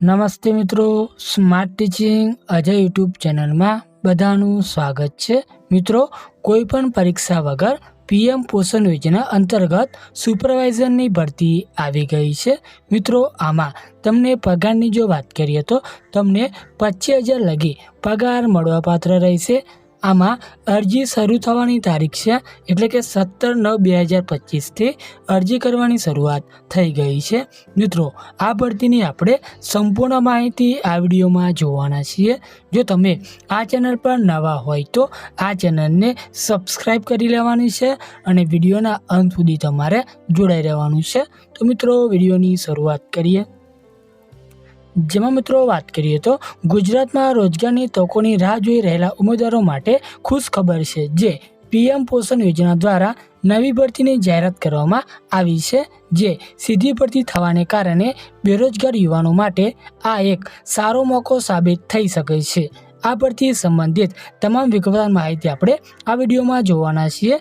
નમસ્તે મિત્રો smart teaching Ajay YouTube ચેનલમાં બધાનું સ્વાગત છે. મિત્રો કોઈ પણ પરીક્ષા વગર પીએમ પોષણ યોજના અંતર્ગત સુપરવાઇઝરની ભરતી આવી ગઈ છે. મિત્રો, આમાં તમને પગારની જો વાત કરીએ તો તમને પચીસ હજાર લગી પગાર મળવાપાત્ર રહેશે. આમાં અરજી શરૂ થવાની તારીખ છે એટલે કે સત્તર નવ બે હજાર પચીસથી અરજી કરવાની શરૂઆત થઈ ગઈ છે. મિત્રો, આ ભરતીની આપણે સંપૂર્ણ માહિતી આ વિડીયોમાં જોવાના છીએ. જો તમે આ ચેનલ પર નવા હોય તો આ ચેનલને સબસ્ક્રાઈબ કરી લેવાની છે અને વિડીયોના અંત સુધી તમારે જોડાઈ રહેવાનું છે. તો મિત્રો, વિડીયોની શરૂઆત કરીએ. જેમાં મિત્રો વાત કરીએ તો ગુજરાતમાં રોજગારની તકોની રાહ જોઈ રહેલા ઉમેદવારો માટે ખુશ ખબર છે જે પીએમ પોષણ યોજના દ્વારા નવી ભરતીની જાહેરાત કરવામાં આવી છે જે સીધી ભરતી થવાને કારણે બેરોજગાર યુવાનો માટે આ એક સારો મોકો સાબિત થઈ શકે છે. આ પરથી સંબંધિત તમામ વિગતવાર માહિતી આપણે આ વિડીયોમાં જોવાના છીએ.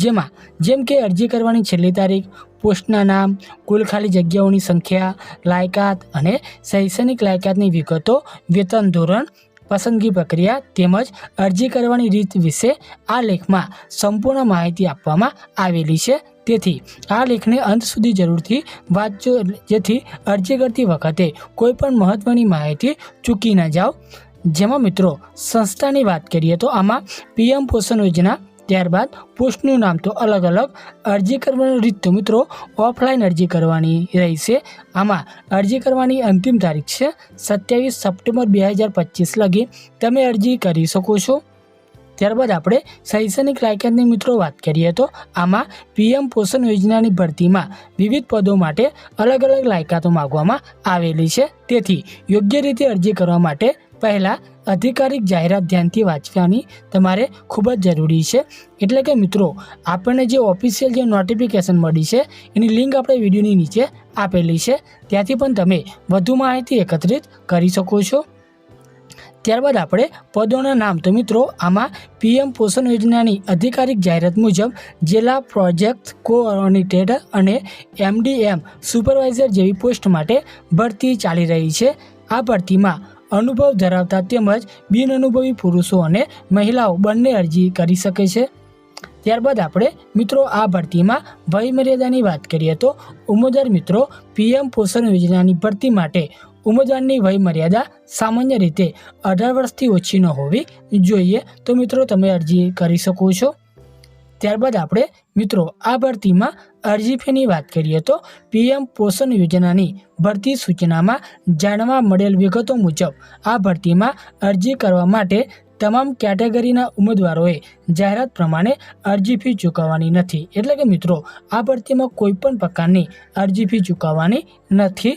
જેમાં જેમ કે અરજી કરવાની છેલ્લી તારીખ, પોસ્ટના નામ, કુલ ખાલી જગ્યાઓની સંખ્યા, લાયકાત અને શૈક્ષણિક લાયકાતની વિગતો, વેતન ધોરણ, પસંદગી પ્રક્રિયા તેમજ અરજી કરવાની રીત વિશે આ લેખમાં સંપૂર્ણ માહિતી આપવામાં આવેલી છે. તેથી આ લેખને અંત સુધી જરૂરથી વાંચજો. જેથી અરજી કરતી વખતે કોઈપણ મહત્ત્વની માહિતી ચૂકી ન જાઓ જેમાં મિત્રો સંસ્થાની વાત કરીએ તો આમાં પીએમ પોષણ યોજના, ત્યારબાદ પોસ્ટનું નામ તો અલગ અલગ, અરજી કરવાની રીત તો મિત્રો ઓફલાઈન અરજી કરવાની રહેશે. આમાં અરજી કરવાની અંતિમ તારીખ છે સત્યાવીસ સપ્ટેમ્બર બે હજાર પચીસ લગી તમે અરજી કરી શકો છો. ત્યારબાદ આપણે શૈક્ષણિક લાયકાતની મિત્રો વાત કરીએ તો આમાં પીએમ પોષણ યોજનાની ભરતીમાં વિવિધ પદો માટે અલગ અલગ લાયકાતો માગવામાં આવેલી છે. તેથી યોગ્ય રીતે અરજી કરવા માટે પહેલાં અધિકારિક જાહેરાત ધ્યાનથી વાંચવાની તમારે ખૂબ જ જરૂરી છે. એટલે કે મિત્રો, આપણને જે ઓફિશિયલ જે નોટિફિકેશન મળી છે, એની લિંક આપણે વિડીયોની નીચે આપેલી છે. ત્યાંથી પણ તમે વધુ માહિતી એકત્રિત કરી શકો છો. ત્યારબાદ આપણે પદોના નામ. તો મિત્રો, આમાં પીએમ પોષણ યોજનાની અધિકારિક જાહેરાત મુજબ જિલ્લા પ્રોજેક્ટ કોઓર્ડિનેટર અને એમડીએમ સુપરવાઇઝર જેવી પોસ્ટ માટે ભરતી ચાલી રહી છે. આ ભરતીમાં અનુભવ ધરાવતા તેમજ બિનઅનુભવી પુરુષો અને મહિલાઓ બંને અરજી કરી શકે છે. ત્યારબાદ આપણે મિત્રો આ ભરતીમાં વયમર્યાદાની વાત કરીએ તો ઉમેદવાર મિત્રો પીએમ પોષણ યોજનાની ભરતી માટે ઉમેદવારની વયમર્યાદા સામાન્ય રીતે અઢાર વર્ષથી ઓછી ન હોવી જોઈએ. તો મિત્રો તમે અરજી કરી શકો છો. ત્યારબાદ આપણે મિત્રો આ ભરતીમાં અરજી ફીની વાત કરીએ તો પીએમ પોષણ યોજનાની ભરતી સૂચનામાં જાણવા મળેલ વિગતો મુજબ આ ભરતીમાં અરજી કરવા માટે તમામ કેટેગરીના ઉમેદવારોએ જાહેરાત પ્રમાણે અરજી ફી ચૂકવવાની નથી. એટલે કે મિત્રો, આ ભરતીમાં કોઈ પણ પ્રકારની અરજી ફી ચૂકવવાની નથી.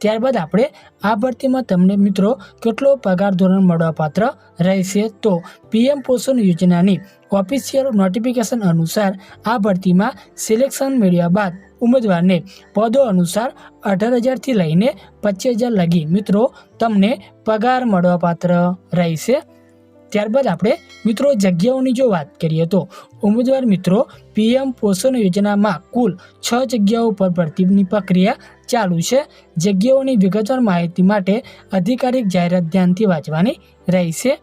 ત્યારબાદ આપણે આ ભરતીમાં તમને મિત્રો કેટલો પગાર ધોરણ મળવાપાત્ર રહેશે તો પીએમ પોષણ યોજનાની ઓફિશિયલ નોટિફિકેશન અનુસાર આ ભરતીમાં સિલેક્શન મેળવ્યા બાદ ઉમેદવારને પદો અનુસાર અઢાર હજારથી લઈને પચીસ હજાર લગી મિત્રો તમને પગાર મળવાપાત્ર રહેશે. ત્યારબાદ આપણે મિત્રો જગ્યાઓની જો વાત કરીએ તો ઉમેદવાર મિત્રો પીએમ પોષણ યોજનામાં કુલ છ જગ્યાઓ પર ભરતીની પ્રક્રિયા ચાલુ છે. જગ્યાઓની વિગતવાર માહિતી માટે અધિકારિક જાહેરાત ધ્યાનથી વાંચવાની રહેશે.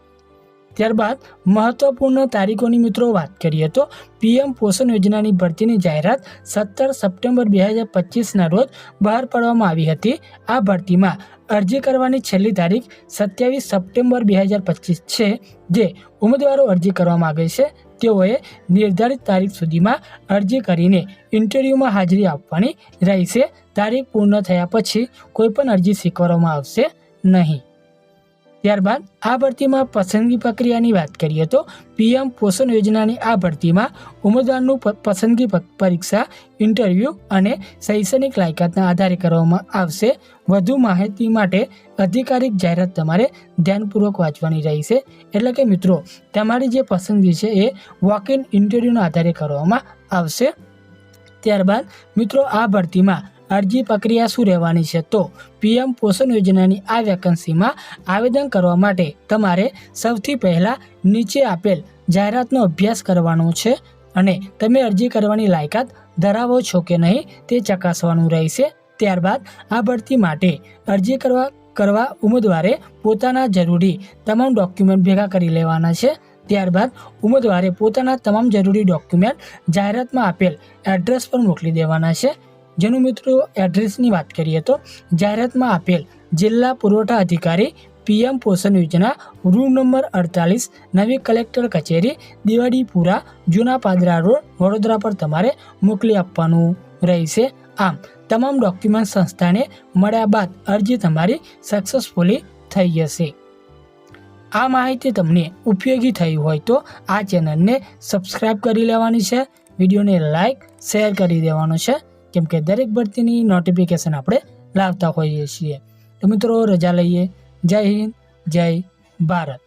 ત્યારબાદ મહત્વપૂર્ણ તારીખોની મિત્રો વાત કરીએ તો પીએમ પોષણ યોજનાની ભરતીની જાહેરાત સત્તર સપ્ટેમ્બર બે હજાર પચીસના રોજ બહાર પાડવામાં આવી હતી. આ ભરતીમાં અરજી કરવાની છેલ્લી તારીખ સત્યાવીસ સપ્ટેમ્બર બે હજાર પચીસ છે. જે ઉમેદવારો અરજી કરવા માગે છે, તેઓએ નિર્ધારિત તારીખ સુધીમાં અરજી કરીને ઇન્ટરવ્યૂમાં હાજરી આપવાની રહેશે. તારીખ પૂર્ણ થયા પછી કોઈપણ અરજી સ્વીકારવામાં આવશે નહીં. ત્યારબાદ આ ભરતીમાં પસંદગી પ્રક્રિયાની વાત કરીએ તો પીએમ પોષણ યોજનાની આ ભરતીમાં ઉમેદવારનું પસંદગી પરીક્ષા, ઇન્ટરવ્યૂ અને શૈક્ષણિક લાયકાતના આધારે કરવામાં આવશે. વધુ માહિતી માટે અધિકારિક જાહેરાત તમારે ધ્યાનપૂર્વક વાંચવાની રહેશે એટલે કે મિત્રો, તમારી જે પસંદગી છે એ વોક ઇન ઇન્ટરવ્યૂના આધારે કરવામાં આવશે. ત્યારબાદ મિત્રો, આ ભરતીમાં અરજી પ્રક્રિયા શું રહેવાની છે? તો પીએમ પોષણ યોજનાની આ વેકન્સીમાં આવેદન કરવા માટે તમારે સૌથી પહેલાં નીચે આપેલ જાહેરાતનો અભ્યાસ કરવાનો છે અને તમે અરજી કરવાની લાયકાત ધરાવો છો કે નહીં તે ચકાસવાનું રહેશે. ત્યારબાદ આ ભરતી માટે અરજી કરવા કરવા ઉમેદવારે પોતાના જરૂરી તમામ ડોક્યુમેન્ટ ભેગા કરી લેવાના છે. ત્યારબાદ ઉમેદવારે પોતાના તમામ જરૂરી ડોક્યુમેન્ટ જાહેરાતમાં આપેલ એડ્રેસ પર મોકલી દેવાના છે. જેનું મિત્રો એડ્રેસની વાત કરીએ તો જાહેરાતમાં આપેલ જિલ્લા પુરવઠા અધિકારી પીએમ પોષણ યોજના રૂમ નંબર અડતાલીસ, નવી કલેક્ટર કચેરી, દિવાળીપુરા, જૂના પાદરા રોડ, વડોદરા પર તમારે મોકલી આપવાનું રહેશે. આમ, તમામ ડોક્યુમેન્ટ સંસ્થાને મળ્યા બાદ અરજી તમારી સક્સેસફુલી થઈ જશે. આ માહિતી તમને ઉપયોગી થઈ હોય તો આ ચેનલને સબસ્ક્રાઇબ કરી લેવાની છે. વિડીયોને લાઇક શેર કરી દેવાનો છે. કેમ કે દરેક ભરતીની નોટિફિકેશન આપણે લાવતા હોઈએ છીએ. તો મિત્રો, રજા લઈએ. જય હિન્દ, જય ભારત.